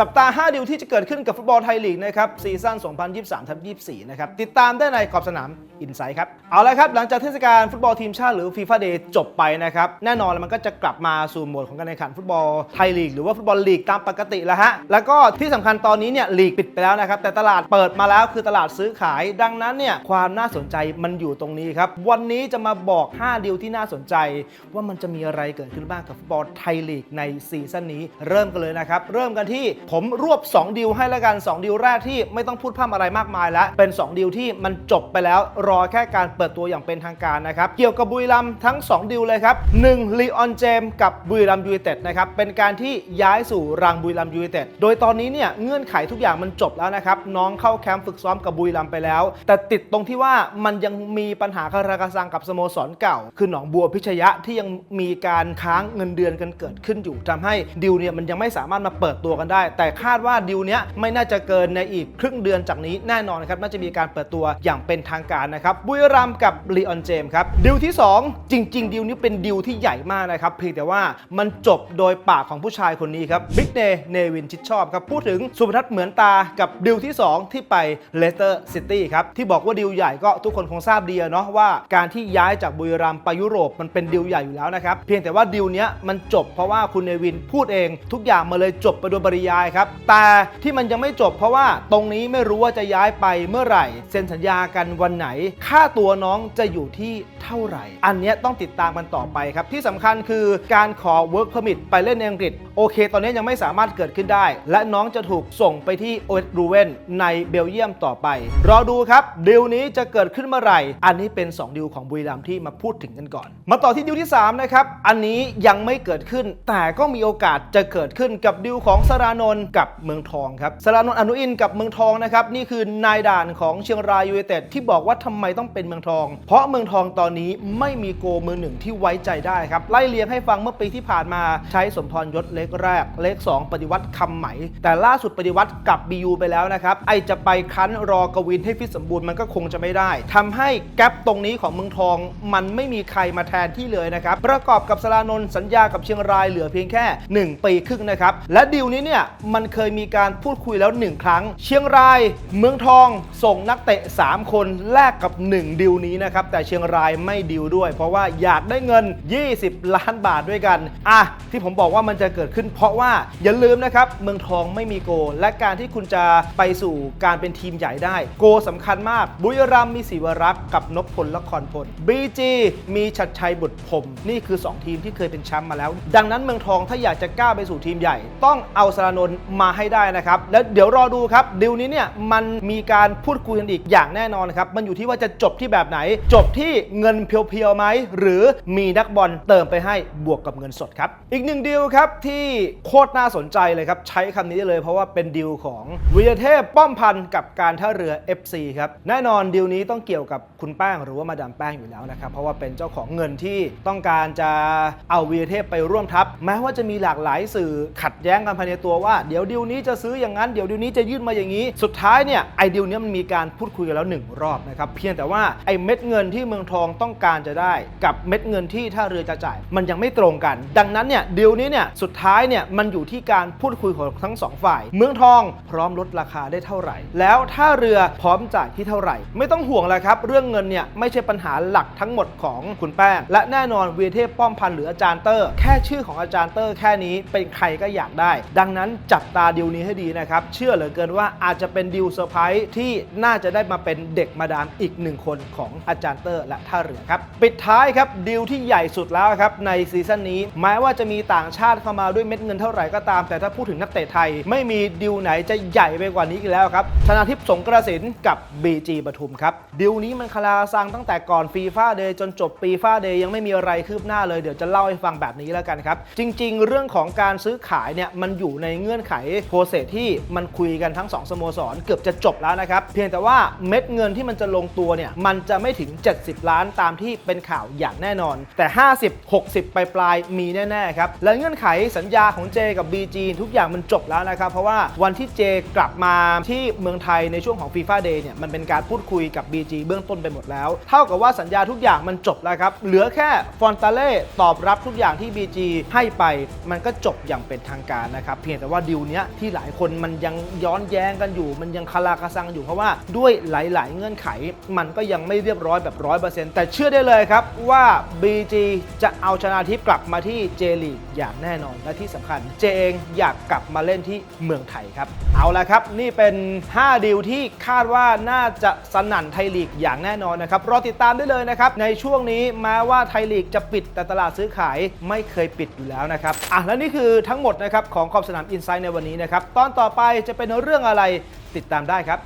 จับตา5ดิวที่จะเกิดขึ้นกับฟุตบอลไทยลีกนะครับซีซั่น 2023ทับ24 นะครับ ติดตามได้ในขอบสนามอินไซด์ครับ เอาละครับ หลังจากเทศกาลฟุตบอลทีมชาติหรือฟีฟ่าเดย์จบไปนะครับ แน่นอนมันก็จะกลับมาสู่โหมดของการแข่งขันฟุตบอลไทยลีกหรือว่าฟุตบอลลีกตามปกติแล้วฮะ แล้วก็ที่สำคัญตอนนี้เนี่ยลีกปิดไปแล้วนะครับ แต่ตลาดเปิดมาแล้วคือตลาดซื้อขาย ดังนั้นเนี่ยความน่าสนใจมันอยู่ตรงนี้ครับ วันนี้จะมาบอก 5ดิวที่น่าสนใจ ว่ามันจะมีอะไรเกิดขึ้นบ้างกับฟุตบอลไทยลีกในซีซั่นนี้ เริ่มกันเลยนะครับ เริ่มกันที่ผมรวบ 2ดิวให้แล้วกัน 2ดิวแรกที่ไม่ต้องพูดพร่ำอะไรมากมายแล้ว เป็น 2ดิวที่มันจบไปแล้วรอแค่การเปิดตัวอย่างเป็นทางการนะครับ เกี่ยวกับบุรีรัมย์ทั้ง 2ดิวเลยครับ1ลีออนเจมกับบุรีรัมย์ยูไนเต็ดนะครับเป็นการที่ย้ายสู่รังบุรีรัมย์ยูไนเต็ดโดยตอนนี้เนี่ยเงื่อนไขทุกอย่างมันจบแล้วนะครับน้องเข้าแคมป์ฝึกซ้อมกับบุรีรัมย์ไปแล้ว แต่ติดตรงที่ว่ามันยังมีปัญหาคาราคาซังกับสโมสรเก่า คือหนองบัวพิชยะที่ยังมีการค้างเงินเดือนกันเกิดขึ้นอยู่ทำให้ดิวเนี่ยมันยังไม่สามารถมาเปิดตัวกันได้แต่คาดว่าดิวเนี้ยไม่น่าจะเกินในอีกครึ่งเดือนจากนี้แน่นอนครับน่าจะมีการเปิดตัวอย่างเป็นทางการนะครับบุรีรัมกับลีออนเจมครับดิวที่ 2 จริง ๆดิวนี้เป็นดิวที่ใหญ่มากนะครับเพียงแต่ว่ามันจบโดยปากของผู้ชายคนนี้ครับบิ๊กเนเนวินชิดชอบครับพูดถึงสุพนัทเหมือนตากับดิวที่ 2 ที่ไปเลสเตอร์ซิตี้ครับที่บอกว่าดิวใหญ่ก็ทุกคนคงทราบดีเนาะว่าการที่ย้ายจากบุรีรัมไปยุโรปมันเป็นดิวใหญ่อยู่แล้วนะครับเพียงแต่ว่าดิวเนี้ยมันจบเพราะว่าคุณเนวินพูดเอง ทุกอย่างมาเลยจบไปโดยปริยายครับ แต่ที่มันยังไม่จบเพราะว่าตรงนี้ไม่รู้ว่าจะย้ายไปเมื่อไหร่ เซ็นสัญญากันวันไหน ค่าตัวน้องจะอยู่ที่เท่าไหร่ อันนี้ต้องติดตามกันต่อไปครับ ที่สำคัญคือการขอ work permit ไปเล่นในอังกฤษ โอเค ตอนนี้ยังไม่สามารถเกิดขึ้นได้ และน้องจะถูกส่งไปที่โอเอรูเวนในเบลเยียมต่อไป รอดูครับดิวนี้จะเกิดขึ้นเมื่อไหร่ อันนี้เป็น 2ดิวของบุรีรัมที่มาพูดถึงกันก่อน มาต่อที่ดิวที่3นะครับอันนี้ยังไม่เกิดขึ้น แต่ก็มีโอกาสจะเกิดขึ้นกับดิวของสรานนท์กับเมืองทองครับสรานนท์อนุอินกับเมืองทองนะครับนี่คือนายด่านของเชียงรายยูไนเต็ดที่บอกว่าทำไมต้องเป็นเมืองทอง เพราะเมืองทองตอนนี้ไม่มีโกมือหนึ่งที่ไว้ใจได้ครับไล่เลียงให้ฟังเมื่อปีที่ผ่านมาใช้สมพรยศเล็กแรก เลข2ปฏิวัติคำไหม แต่ล่าสุดปฏิวัติกับ BU ไปแล้วนะครับไอจะไปคั้นรอกวินให้ฟิตสมบูรณ์มันก็คงจะไม่ได้ทำให้แกลบตรงนี้ของเมืองทองมันไม่มีใครมาแทนที่เลยนะครับประกอบกับสรานนท์สัญญากับเชียงรายเหลือเพียงแค่ 1 ปีครึ่งนะครับและดีลนี้เนี่ยมันเคยมีการพูดคุยแล้ว 1 ครั้ง เชียงราย เมืองทองส่งนักเตะ 3 คนแลกกับ 1 ดิวนี้นะครับ แต่เชียงรายไม่ดิวด้วย เพราะว่าอยากได้เงิน 20 ล้านบาทด้วยกัน อะ ที่ผมบอกว่ามันจะเกิดขึ้น เพราะว่าอย่าลืมนะครับ เมืองทองไม่มีโก และการที่คุณจะไปสู่การเป็นทีมใหญ่ได้ โกสำคัญมาก บุรีรัมมีศิวรักษ์กับนพพลละครพล BG มีชัดชัยบุตรพรมนี่คือ 2 ทีมที่เคยเป็นแชมป์มาแล้ว ดังนั้นเมืองทองถ้าอยากจะก้าวไปสู่ทีมใหญ่ ต้องเอาสารานนท์มาให้ได้นะครับ แล้วเดี๋ยวรอดูครับดิวนี้เนี่ยมันมีการพูดคุยกันอีกอย่างแน่นอนครับ มันอยู่ที่ว่าจะจบที่แบบไหน จบที่เงินเพียวๆไหมหรือมีนักบอลเติมไปให้บวกกับเงินสดครับ อีกหนึ่งดิวครับที่โคตรน่าสนใจเลยครับ ใช้คำนี้ได้เลยเพราะว่าเป็นดิวของวิรเทพป้อมพันธ์กับการท่าเรือ FC ครับแน่นอนดิวนี้ต้องเกี่ยวกับคุณแป้งหรือว่ามาดามแป้งอยู่แล้วนะครับเพราะว่าเป็นเจ้าของเงินที่ต้องการจะเอาวีเทพไปร่วมทัพ แม้ว่าจะมีหลากหลายสื่อขัดแย้งกันภายในตัวว่าเดี๋ยวดิวนี้จะซื้ออย่างนั้นเดี๋ยวดิวนี้จะยื่นมาอย่างนี้ สุดท้ายเนี่ยไอเดิวเนี้มันมีการพูดคุยกันแล้วหนึ่งรอบนะครับเพียงแต่ว่าไอเม็ดเงินที่เมืองทองต้องการจะได้ กับเม็ดเงินที่ท่าเรือจะจ่าย มันยังไม่ตรงกัน ดังนั้นเนี่ยดิวนี้เนี่ยสุดท้ายเนี่ยมันอยู่ที่การพูดคุยของทั้งสองฝ่าย เมืองทองพร้อมลดราคาได้เท่าไหร่ แล้วท่าเรือพร้อมจ่ายที่เท่าไหร่ ไม่ต้องห่วงแล้วครับเรื่องเงินเนี่ยไม่ใช่ปัญหาหลักทั้งหมดของคุณแป้งและแน่นอนเวีรเทพป้อมพันหรืออาจารย์เตอร์ แค่ชื่อของอาจารย์เตอร์ แค่นี้เป็นใครก็อยากได้ ดังนั้นจับตาดิวนี้ให้ดีนะครับ เชื่อเหลือเกินว่าอาจจะเป็นดิวเซอร์ไพรส์ที่น่าจะได้มาเป็นเด็กมาดามอีกหนึ่งคนของอาจารย์เตอร์และท่าเรือครับ ปิดท้ายครับดิวที่ใหญ่สุดแล้วครับในซีซั่นนี้ แม้ว่าจะมีต่างชาติเข้ามาด้วยเม็ดเงินเท่าไหร่ก็ตาม แต่ถ้าพูดถึงนักเตะไทย ไม่มีดิวไหนจะใหญ่ไปกว่านี้อีกแล้วครับธนาทิพย์สงกระสินกับ BG ปทุมครับดิวนี้มันคลาซังตั้งแต่ก่อนฟีฟ่าเดย์จนจบปีฟ่าเดย์ยังไม่มีอะไรคืบหน้าเลยเดี๋ยวจะเล่าให้ฟังแบบนี้แล้วกันครับจริง ๆ เรื่องของการซื้อขายเนี่ยมันอยู่ในเงื่อนไขโปรเซสที่มันคุยกันทั้งสองสโมสรเกือบจะจบแล้วนะครับ เพียงแต่ว่าเม็ดเงินที่มันจะลงตัวเนี่ย มันจะไม่ถึง 70 ล้านตามที่เป็นข่าวอย่างแน่นอน แต่ 50 60 ปลายปลายๆมีแน่ๆครับ และเงื่อนไขสัญญาของเจกับ BG ทุกอย่างมันจบแล้วนะครับ เพราะว่าวันที่เจกลับมาที่เมืองไทยในช่วงของ FIFA Day เนี่ยมันเป็นการพูดคุยกับ BG เบื้องต้นไปหมดแล้ว เท่ากับว่าสัญญาทุกอย่างมันจบแล้วครับเหลือแค่ฟอนตาเล่ตอบรับทุกอย่างที่ BG ให้ไปมันก็จบอย่างเป็นทางการนะครับเพียงแต่ว่าดิวเนี้ยที่หลายคนมันยังย้อนแย้งกันอยู่ มันยังคาราคาซังอยู่เพราะว่าด้วยหลาย ๆ เงื่อนไข มันก็ยังไม่เรียบร้อยแบบร้อยเปอร์เซ็นต์แต่เชื่อได้เลยครับว่า BG จะเอาชนะทิพย์กลับมาที่เจลีกอย่างแน่นอนและที่สำคัญ เจเองอยากกลับมาเล่นที่เมืองไทยครับ เอาละครับ นี่เป็น 5ดีลที่คาดว่าน่าจะสนั่นไทยลีกอย่างแน่นอนนะครับรอติดตามได้เลยนะครับในช่วงนี้แม้ว่าไทยลีกจะปิดแต่ตลาดซื้อขายไม่เคยปิดอยู่แล้วนะครับอะและนี่คือทั้งหมดนะครับของขอบสนามอินไซด์ในวันนี้นะครับ ตอนต่อไปจะเป็นเรื่องอะไรติดตามได้ครับ